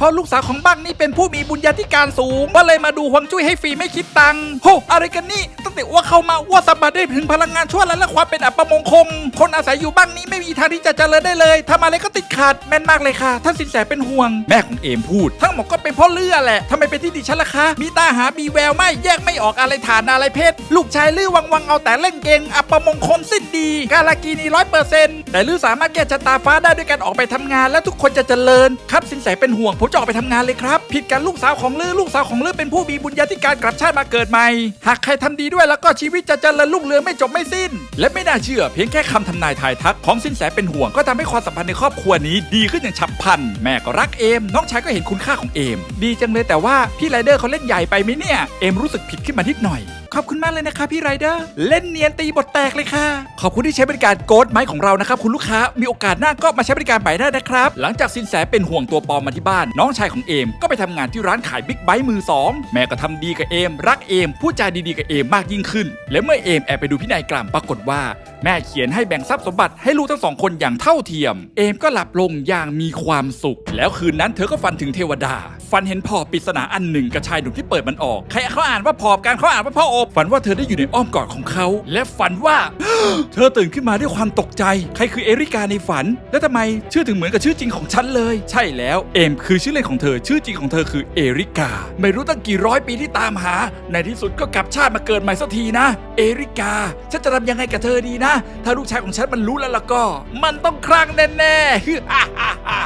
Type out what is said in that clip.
เพราะลูกสาวของบ้างนี่เป็นผู้มีบุญญาธิการสูง ก็เลยมาดูฮวงจุ้ยให้ฟรีไม่คิดตังค์โหอะไรกันนี่ตั้งแต่อ้ว่าเข้ามาอ้ว่าสัมผัสได้ถึงพลังงานชั่วร้ายและความเป็นอัปมงคล คนอาศัยอยู่บ้างนี้ไม่มีทางที่จะเจริญได้เลยทำอะไรก็ติดขัดแม่นมากเลยค่ะท่านสินแสเป็นห่วง แม่ของเอมพูด ทั้งหมดก็เป็นเพราะเลือแหละทำไมเป็นที่ดิฉันล่ะคะมีตาหามีแววไม่แยกไม่ออกอะไรฐานอะไรเพศ ลูกชายลือวังวังเอาแต่เล่นเก่งอัปมงคลสิ้นดี กาลากีนีร้อยเปอร์เซ็นต์แต่ลือสามารถแก้ชะตาฟ้าได้ด้วยการออกไปทำงาน และทุกคนจะเจริญครับสินแสเป็นห่วงผมจะออกไปทำงานเลยครับ ผิดกันลูกสาวของลือลูกสาวของลือเป็นผู้มีบุญญาธิการกลับชาติมาเกิดใหม่ หากใครทำดีด้วยแล้วก็ชีวิตจะเจริญรุ่งเรืองไม่จบไม่สิ้น และไม่น่าเชื่อเพียงแค่คำทำนายทายทักของสินแสเป็นห่วงก็ทำให้ความสัมพันธ์ในครอบครัวนี้ดีขึ้นอย่างฉับพลัน แม่ก็รักเอม น้องชายก็เห็นคุณค่าของเอม ดีจังเลยแต่ว่าพี่ไรเดอร์เขาเล่นใหญ่ไปไหมเนี่ย เอมรู้สึกผิดขึ้นมานิดหน่อย ขอบคุณมากเลยนะคะพี่ไรเดอร์เล่นเนียนตีบทแตกเลยค่ะ ขอบคุณที่ใช้บริการโกดไม้ของเรานะครับคุณลูกค้ามีโอกาสหน้าก็มาใช้บริการใหม่ได้นะครับ หลังจากสินแสเป็นห่วงตัวปอมมาที่บ้าน น้องชายของเอมก็ไปทำงานที่ร้านขายบิ๊กไบค์มือสองแม่ก็ทำดีกับเอมรักเอมพูดจาดีๆกับเอมมากยิ่งขึ้น และเมื่อเอมแอบไปดูพินัยกรรมปรากฏว่า แม่เขียนให้แบ่งทรัพย์สมบัติให้ลูกทั้งสองคนอย่างเท่าเทียม เอมก็หลับลงอย่างมีความสุข แล้วคืนนั้นเธอก็ฝันถึงเทวดา ฝันเห็นพอบปริศนาอันหนึ่งกับชายหนุ่มที่เปิดมันออกใครเขาอ่านว่าพอบการเขาอ่านว่าพ่ออบฝันว่าเธอได้อยู่ในอ้อมกอดของเขา และฝันว่า เธอตื่นขึ้นมาด้วยความตกใจ ใครคือเอริกาในฝัน และทำไมชื่อถึงเหมือนกับชื่อจริงของฉันเลย ใช่แล้วเอมคือชื่อเล่นของเธอชื่อจริงของเธอคือเอริกา ไม่รู้ตั้งกี่ร้อยปีที่ตามหา ในที่สุดก็กลับชาติมาเกิดใหม่สักทีนะ เอริกาฉันจะทำยังไงกับเธอดีนะ ถ้าลูกชายของฉันมันรู้แล้วล่ะก็ มันต้องคลั่งแน่ๆ